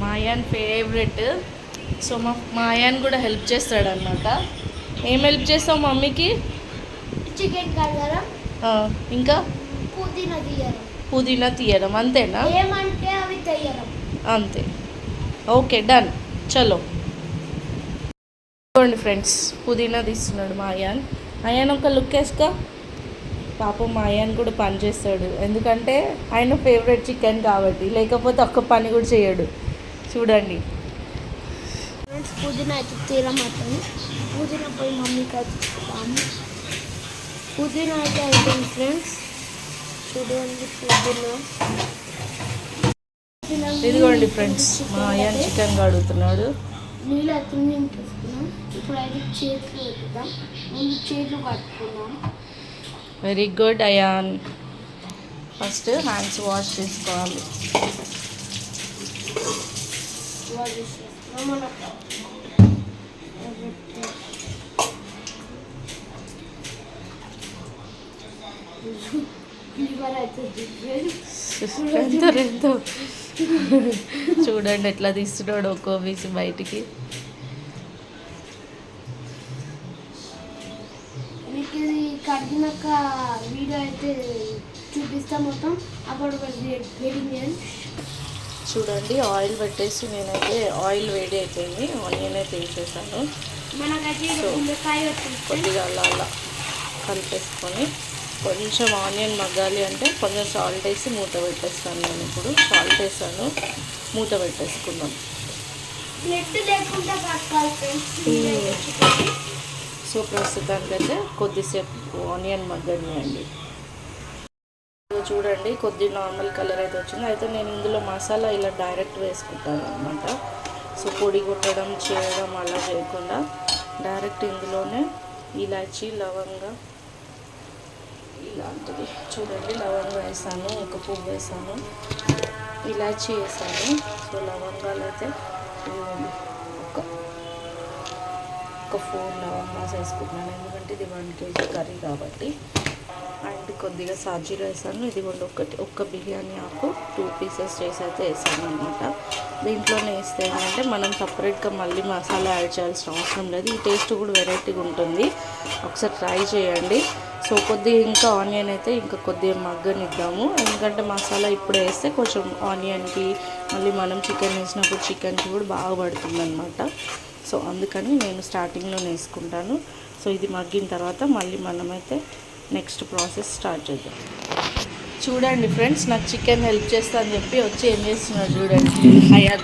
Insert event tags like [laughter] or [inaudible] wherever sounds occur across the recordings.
మా Ayaan favourite so మా మా అయ్యాన్ కూడా హెల్ప్ చేస్తాడనమాట ఏం హెల్ప్ చేస్తావు మమ్మీకి? చికెన్ కడగడం ఇంకా? పుదీనా తీయడం. పుదీనా తీయడం అంతేనా? ఏమంటే అవి తీయడం. అంతే. ఓకే డన్ చలో. చూడండి ఫ్రెండ్స్ పుదీనా తీస్తున్నాడు మా అయాన్ అయాన్ ఒక లుక్ వేసుకో. పాపం మా అయాన్ కూడా పని చేస్తాడు. ఎందుకంటే ఆయన ఫేవరెట్ చికెన్ కాబట్టి లేకపోతే ఒక్క పని కూడా చేయడు. చూడండి. ఫ్రెండ్స్ పుదీనా అయితే తీరమవుతుంది పుదీనా పోయి మమ్మీకి ఇస్తాము పుదీనా అయితే అయిపోయింది ఫ్రెండ్స్. చూడండి పుదీనా ఇదిగోండి ఫ్రెండ్స్ మా అయాన్ చికెన్ కడుగుతున్నాడు నీళ్ళు అయితే నింపేసుకున్నాం ఇప్పుడు అయితే చేతులు పెట్టుదాం ముందు చేతులు కట్టుకున్నాం very good Ayaan first hands wash చేసుకోవాలి. వాష్ [laughs] చూడండి ఎట్లా తీస్తున్నాడు ఒక్కో పీస్ బయటికి. మీకు ఇది కడిగినాక వీడియో అయితే చూపిస్తాం మొత్తం. అప్పుడు వెయిటింగ్ చేయండి చూడండి ఆయిల్ పెట్టేసి నేనైతే ఆయిల్ వేడి అయిపోయింది ఆనియన్ అయితే వేసేసాను. కొద్దిగా అలా అలా కలిపేసుకొని కొంచెం ఆనియన్ మగ్గాలి అంటే కొంచెం సాల్ట్ వేసి మూత పెట్టేస్తాను నేను ఇప్పుడు. సాల్ట్ వేసాను మూత Hmm. సో ప్రస్తుతానికైతే కొద్దిసేపు ఆనియన్ మగ్గనియండి. ఇదిగో చూడండి కొద్ది నార్మల్ కలర్ అయితే వచ్చింది. అయితే నేను ఇందులో మసాలా ఇలా డైరెక్ట్ వేసుకుంటాను అనమాట సో పొడి కొట్టడం చేయడం అలా చేయకుండా డైరెక్ట్ ఇందులోనే ఇలాచి లవంగా ఇలాంటిది. చూడండి లవంగా వేసాను ఒక పువ్వు వేసాను ఇలాచి వేసాను. సో లవంగాలు అయితే ఒక ఒక ఫోర్ లవంగాస్ వేసుకుంటున్నాను. ఎందుకంటే ఇది వన్ కేజీ కర్రీ కాబట్టి. అండ్ కొద్దిగా సాజీరా వేసాను. ఇది కూడా ఒకటి ఒక్క బిర్యానీ ఆకు టూ పీసెస్ చేసి అయితే వేసాను అనమాట దీంట్లోనే వేస్తే ఏంటంటే మనం సపరేట్గా మళ్ళీ మసాలా యాడ్ చేయాల్సిన అవసరం లేదు. ఈ టేస్ట్ కూడా వెరైటీగా ఉంటుంది. ఒకసారి ట్రై చేయండి. సో కొద్దిగా ఇంకా ఆనియన్ అయితే ఇంకా కొద్దిగా మగ్గనిద్దాము. ఎందుకంటే మసాలా ఇప్పుడు వేస్తే కొంచెం ఆనియన్కి మళ్ళీ మనం చికెన్ వేసినప్పుడు చికెన్కి కూడా బాగా పడుతుంది అనమాట సో అందుకని నేను స్టార్టింగ్లో వేసుకుంటాను. సో ఇది మగ్గిన తర్వాత మళ్ళీ మనమైతే నెక్స్ట్ ప్రాసెస్ స్టార్ట్ చేద్దాం. చూడండి ఫ్రెండ్స్ నాకు చికెన్ హెల్ప్ చేస్తా అని చెప్పి వచ్చి ఏం చేస్తున్నాడు చూడండి. అయ్యా.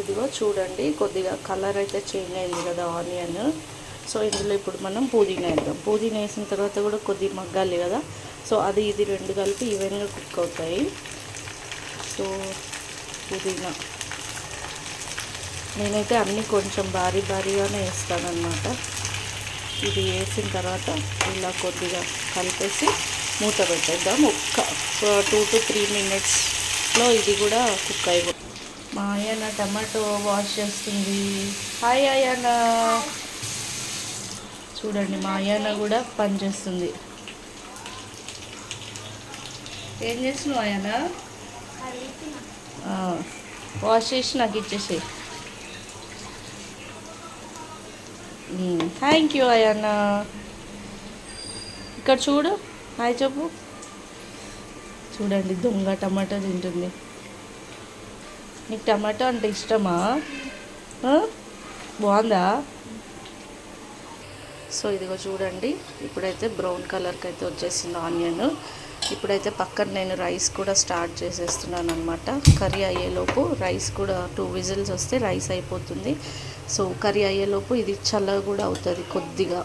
ఇదిగో చూడండి కొద్దిగా కలర్ అయితే చేంజ్ అయింది కదా ఆనియన్. సో ఇందులో ఇప్పుడు మనం పుదీనా వేద్దాం. పుదీనా వేసిన తర్వాత కూడా కొద్దిగా మగ్గాలి కదా. సో అది ఇది రెండు కలిపి ఈవెన్గా కుక్ అవుతాయి. సో పుదీనా. నేనైతే అన్నీ కొంచెం భారీ భారీగానే వేస్తానన్నమాట. ఇది వేసిన తర్వాత ఇలా కొద్దిగా కలిపేసి మూత పెట్టేద్దాం. ఒక్క టూ టు త్రీ మినిట్స్లో ఇది కూడా కుక్ అయిపోతుంది మా అయ్యన టమాటో వాష్ చేస్తుంది. హాయ్ అయ్యన చూడండి మా అయ్యన కూడా పని చేస్తుంది. ఏం చేస్తున్నావు అయ్యన వాష్ చేసి నాకు ఇచ్చేసి థ్యాంక్ యూ అయ్యన్న ఇక్కడ చూడు. హాయ్ చెప్పు. చూడండి దొంగ టమాటా తింటుంది. నీకు టమాటో అంటే ఇష్టమా? బాగుందా? సో ఇదిగో చూడండి. ఇప్పుడైతే బ్రౌన్ కలర్కి అయితే వచ్చేసింది ఆనియన్ ఇప్పుడైతే పక్కన నేను రైస్ కూడా స్టార్ట్ చేసేస్తున్నాను అనమాట కర్రీ అయ్యేలోపు రైస్ కూడా టూ విజిల్స్ వస్తే రైస్ అయిపోతుంది. సో కర్రీ అయ్యేలోపు ఇది చల్లగా కూడా అవుతుంది కొద్దిగా.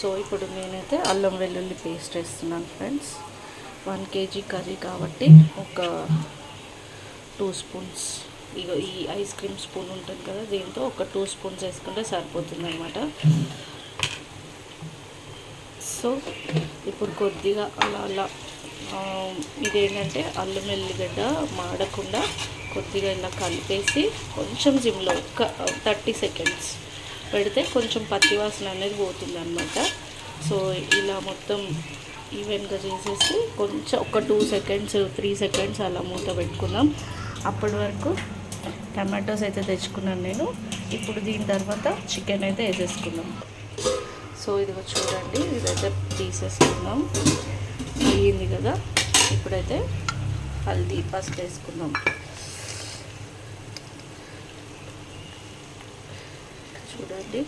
సో ఇప్పుడు నేనైతే అల్లం వెల్లుల్లి పేస్ట్ వేస్తున్నాను ఫ్రెండ్స్. వన్ కేజీ కర్రీ కాబట్టి ఒక టూ స్పూన్స్. ఇగో ఈ ఐస్ క్రీమ్ స్పూన్ ఉంటుంది కదా దీంతో ఒక టూ స్పూన్స్ వేసుకుంటే సరిపోతుంది అనమాట సో ఇప్పుడు కొద్దిగా అలా అలా ఇదేంటంటే అల్లం ఎల్లిగడ్డ మాడకుండా కొద్దిగా ఇలా కలిపేసి కొంచెం జిమ్లో ఒక థర్టీ సెకండ్స్ పెడితే కొంచెం పచ్చివాసన అనేది పోతుంది అనమాట సో ఇలా మొత్తం ఈవెన్గా చేసేసి కొంచెం ఒక టూ సెకండ్స్ త్రీ సెకండ్స్ అలా మూత పెట్టుకుందాం అప్పటి వరకు టమాటోస్ అయితే తెచ్చుకున్నాను నేను. ఇప్పుడు దీని తర్వాత చికెన్ అయితే వేసేసుకుందాం సో ఇదిగో చూడండి ఇదైతే తీసేసుకుందాం అయ్యింది కదా ఇప్పుడైతే హల్దీ పసుపు వేసుకుందాం. చూడండి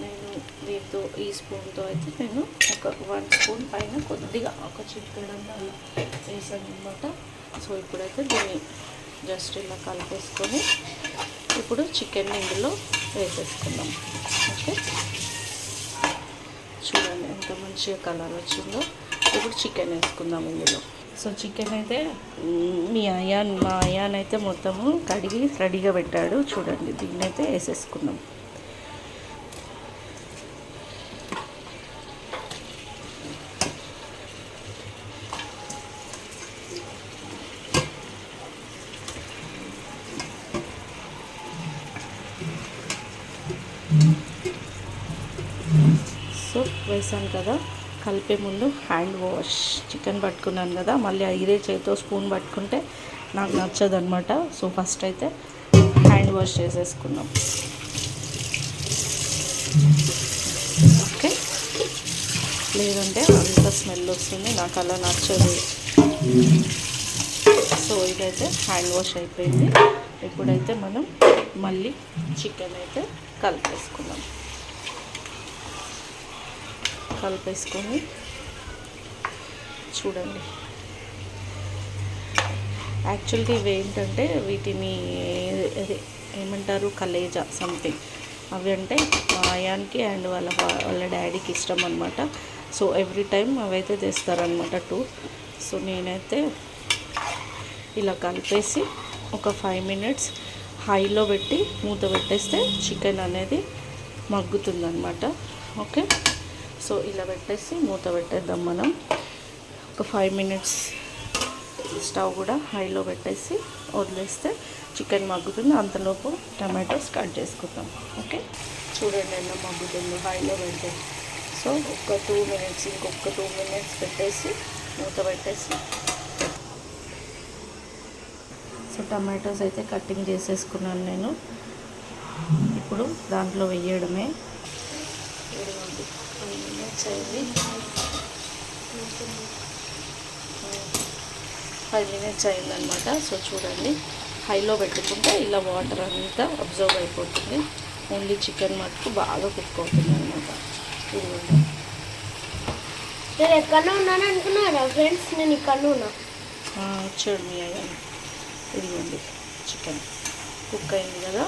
నేను దీంతో ఈ స్పూన్తో అయితే నేను ఒక వన్ స్పూన్ పైన కొద్దిగా ఒక చిటికెడంతా వేసాను అనమాట సో ఇప్పుడైతే దీన్ని జస్ట్ ఇలా కలిపేసుకొని ఇప్పుడు చికెన్ ఇందులో వేసేసుకుందాం. ఓకే? మంచిగా కలర్ వచ్చిందో ఇప్పుడు చికెన్ వేసుకుందాం ఇందులో. సో చికెన్ అయితే మ్, అయాన్ మా అయాన్ అయితే మొత్తము కడిగి రెడీగా పెట్టాడు. చూడండి దీన్ని అయితే వేసేసుకున్నాం సో వేసాను కదా. కలిపే ముందు హ్యాండ్ వాష్. చికెన్ పట్టుకున్నాను కదా మళ్ళీ ఇదే చేతితో స్పూన్ పట్టుకుంటే నాకు నచ్చదు అనమాట సో ఫస్ట్ అయితే హ్యాండ్ వాష్ చేసేసుకున్నాం. ఓకే. లేదంటే అంత స్మెల్ వస్తుంది నాకు అలా నచ్చదు. సో ఇదైతే హ్యాండ్ వాష్ అయిపోయింది. ఇప్పుడైతే మనం మళ్ళీ చికెన్ అయితే కలిపేసుకున్నాం కలిపేసుకొని చూడండి. యాక్చువల్గా ఇవి ఏంటంటే వీటిని ఏమంటారు? కలేజా సంథింగ్. అవి అంటే మా ఆయానికి అండ్ వాళ్ళ వాళ్ళ డాడీకి ఇష్టం అనమాట సో ఎవ్రీ టైం అవైతే తెస్తారనమాట టూ. సో నేనైతే ఇలా కలిపేసి ఒక ఫైవ్ మినిట్స్ హైలో పెట్టి మూత పెట్టేస్తే చికెన్ అనేది మగ్గుతుందనమాట ఓకే? సో ఇలా పెట్టేసి మూత పెట్టేద్దాం మనం. ఒక ఫైవ్ మినిట్స్ స్టవ్ కూడా హైలో పెట్టేసి వదిలేస్తే చికెన్ మగ్గుతుంది. అంతలోపు టమాటోస్ కట్ చేసుకుందాం. ఓకే? చూడండి ఎంత మగ్గుతుంది హైలో పెడితే సో ఒక టూ మినిట్స్ ఇంకొక టూ మినిట్స్ పెట్టేసి మూత పెట్టేసి. సో టమాటోస్ అయితే కటింగ్ చేసేసుకున్నాను నేను. ఇప్పుడు దాంట్లో వేయడమే. ఫైవ్ మినిట్స్ అయింది ఫైవ్ మినిట్స్ అయిందనమాట సో చూడండి హైలో పెట్టుకుంటే ఇలా వాటర్ అంతా అబ్జర్వ్ అయిపోతుంది. ఓన్లీ చికెన్ మటుకు బాగా కుక్ అవుతుంది అనమాట నేను ఎక్కడో ఉన్నాను అనుకున్నారా ఫ్రెండ్స్? నేను ఇక్కడ ఉన్నా. ఆ, వచ్చాడు మీ అయ్య ఇదిగోండి చికెన్ కుక్ అయింది కదా.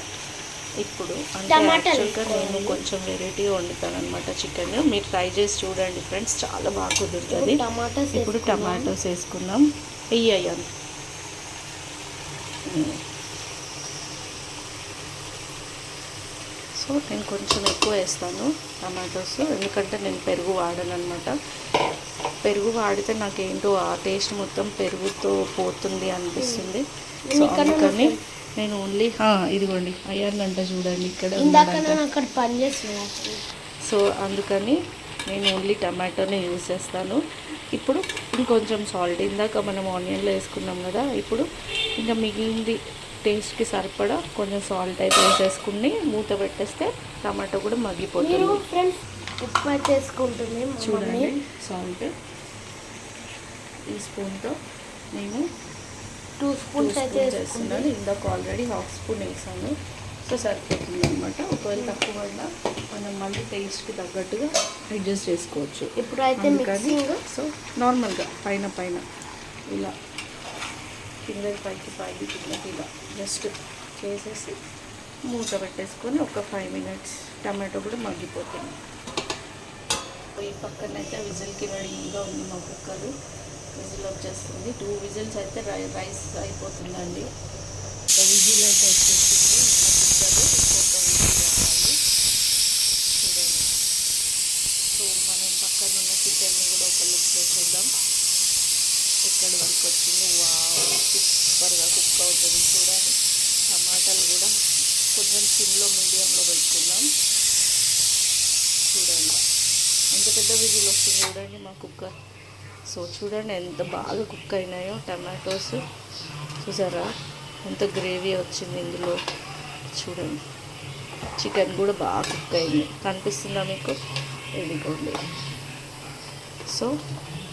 ఇప్పుడు అంటే నేను. కొంచెం వెరైటీగా వండుతాను అనమాట చికెన్ మీరు ట్రై చేసి చూడండి ఫ్రెండ్స్ చాలా బాగా కుదురుతుంది. టమాటాస్ ఇప్పుడు వేసుకున్నాం. టమాటోస్ వేసుకుందాం. వెయ్యి అయ్యాను సో నేను కొంచెం ఎక్కువ వేస్తాను టమాటోస్ ఎందుకంటే నేను పెరుగు వాడను అనమాట పెరుగు వాడితే నాకేంటో ఆ టేస్ట్ మొత్తం పెరుగుతో పోతుంది అనిపిస్తుంది. సో అందుకని నేను ఓన్లీ ఇదిగోండి అయ్యానంట చూడండి ఇక్కడ అక్కడ పని చేస్తున్నా. సో అందుకని నేను ఓన్లీ టమాటోనే యూజ్ చేస్తాను. ఇప్పుడు ఇంకొంచెం సాల్ట్ ఇందాక మనం ఆనియన్లో వేసుకున్నాం కదా ఇప్పుడు ఇంకా మిగిలింది టేస్ట్కి సరిపడా కొంచెం సాల్ట్ అయితే వేసేసుకుని మూత పెట్టేస్తే టమాటో కూడా మగ్గిపోతుంది. ఫ్రెండ్స్ చూడండి. సాల్ట్ ఈ స్పూన్తో నేను టూ స్పూన్స్ అయితే వేస్తున్నాను ఇందాక ఆల్రెడీ హాఫ్ స్పూన్ వేసాను. సో సరిపోతుంది అనమాట ఒకవేళ తక్కువ పడినా మనం మళ్ళీ టేస్ట్కి తగ్గట్టుగా అడ్జస్ట్ చేసుకోవచ్చు. ఇప్పుడు అయితే మిక్సింగ్ సో నార్మల్గా పైన పైన ఇలా కింద పైకి పైకి కిందకి ఇలా జస్ట్ చేసేసి మూత పెట్టేసుకొని ఒక ఫైవ్ మినిట్స్ టమాటో కూడా మగ్గిపోతుంది. ఈ పక్కన అయితే విజిల్కి రెడీగా ఉంది మా కుక్కర్ విజిల్ వచ్చేస్తుంది. టూ విజిల్స్ అయితే రై రైస్ అయిపోతుందండి. ఒక విజిల్ అయితే వచ్చేసింది మన కుక్కర్ ఇంకొక విజిల్ రావాలి చూడండి సో మనం పక్కన ఉన్న చికెన్ని కూడా ఒక లుక్ చేసేద్దాం ఎక్కడి వరకు వచ్చిందో వావ్ సూపర్గా కుక్ అవుతుంది చూడండి టమాటాలు కూడా కొంచెం సిమ్లో మీడియంలో పెట్టుకుందాం. చూడండి. ఎంత పెద్ద విజిల్ వస్తుంది చూడండి మా కుక్కర్. సో చూడండి ఎంత బాగా కుక్ అయినాయో టమాటోస్. చూసారా? ఎంత గ్రేవీ వచ్చింది ఇందులో. చూడండి. చికెన్ కూడా బాగా కుక్ అయింది. కనిపిస్తుందా మీకు? ఇదిగోండి. సో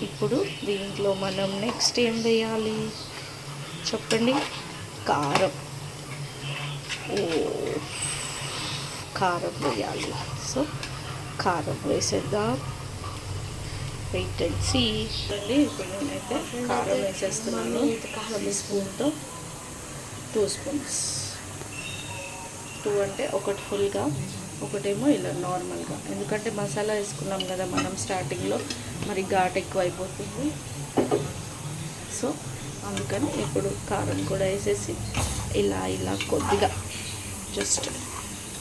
ఇప్పుడు దీంట్లో మనం నెక్స్ట్ ఏం వేయాలి? చెప్పండి. కారం. ఓ కారం వేయాలి. సో కారం వేసేద్దాం. వెయిట్ అండ్ సీ అండి ఇప్పుడు నేనైతే కారం వేసేస్తున్నాను. కారం స్పూన్తో? టూ స్పూన్స్ టూ అంటే ఒకటి ఫుల్గా ఒకటేమో ఇలా నార్మల్గా ఎందుకంటే మసాలా వేసుకున్నాం కదా మనం స్టార్టింగ్లో మరి ఘాట్ ఎక్కువ అయిపోతుంది సో అందుకని ఇప్పుడు కారం కూడా వేసేసి ఇలా ఇలా కొద్దిగా జస్ట్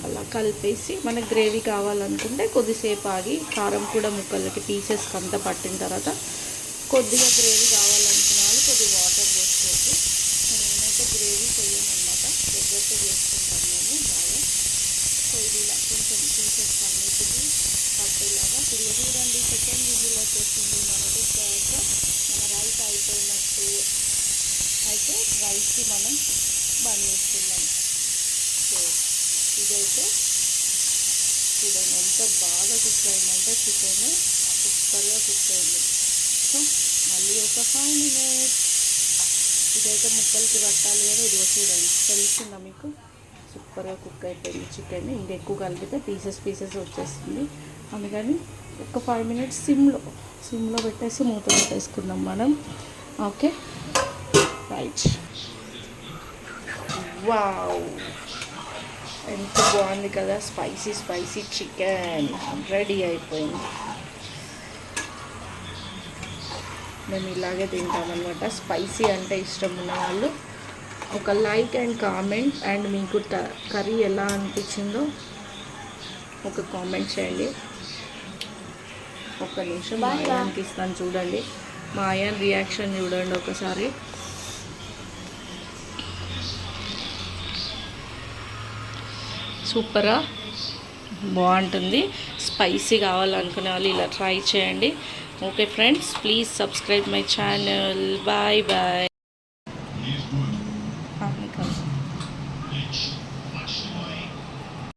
అలా కలిపేసి మనకు గ్రేవీ కావాలనుకుంటే కొద్దిసేపు ఆగి కారం కూడా ముక్కలకి పీసెస్కి అంతా పట్టిన తర్వాత కొద్దిగా గ్రేవీ కావాలనుకున్న వాళ్ళు కొద్దిగా వాటర్ వేసుకోవచ్చు నేనైతే గ్రేవీ చేయమన్నమాట దగ్గరతో చేసుకుంటాను నేను బాగా. సో ఇది ఇలా కొంచెం పీసెస్ అన్నిటికీ పట్టేలాగా తిరిగి చూడండి. సెకండ్ విజిల్ వచ్చేసింది మనకు తర్వాత మన రైస్ అయిపోయినట్టు అయితే రైస్కి మనం బంద్ చేస్తున్నాం సో ఇదైతే చూడండి ఎంత బాగా కుక్ అయిందంటే చికెన్ సూపర్గా కుక్ అయింది. సో మళ్ళీ ఒక ఫైవ్ మినిట్స్. ఇదైతే ముక్కలకి పట్టాలి కదా ఇదిగో చూడండి తెలుస్తుందా మీకు? సూపర్గా కుక్ అయిపోయింది చికెన్. ఇంకా ఎక్కువ కలిపితే పీసెస్ పీసెస్ వచ్చేస్తుంది. అందుకని ఒక ఫైవ్ మినిట్స్ సిమ్లో సిమ్లో పెట్టేసి మూత పెట్టేసుకుందాం మనం. ఓకే? రైట్. వావ్! ఎంత బాగుంది కదా? స్పైసీ స్పైసీ చికెన్ రెడీ అయిపోయింది. మేము ఇలాగే తింటామన్నమాట. స్పైసీ అంటే ఇష్టం ఉన్న వాళ్ళు. ఒక లైక్ అండ్ కామెంట్ అండ్ మీకు కర్రీ ఎలా అనిపించిందో ఒక కామెంట్ చేయండి. ఒక్క నిమిషం మా. అయాన్కి ఇస్తాను చూడండి. మా అయాన్ రియాక్షన్ చూడండి ఒకసారి. సూపరా. బాగుంటుంది. స్పైసీ కావాలనుకునే వాళ్ళు ఇలా ట్రై చేయండి. Okay friends please subscribe my channel. Bye bye.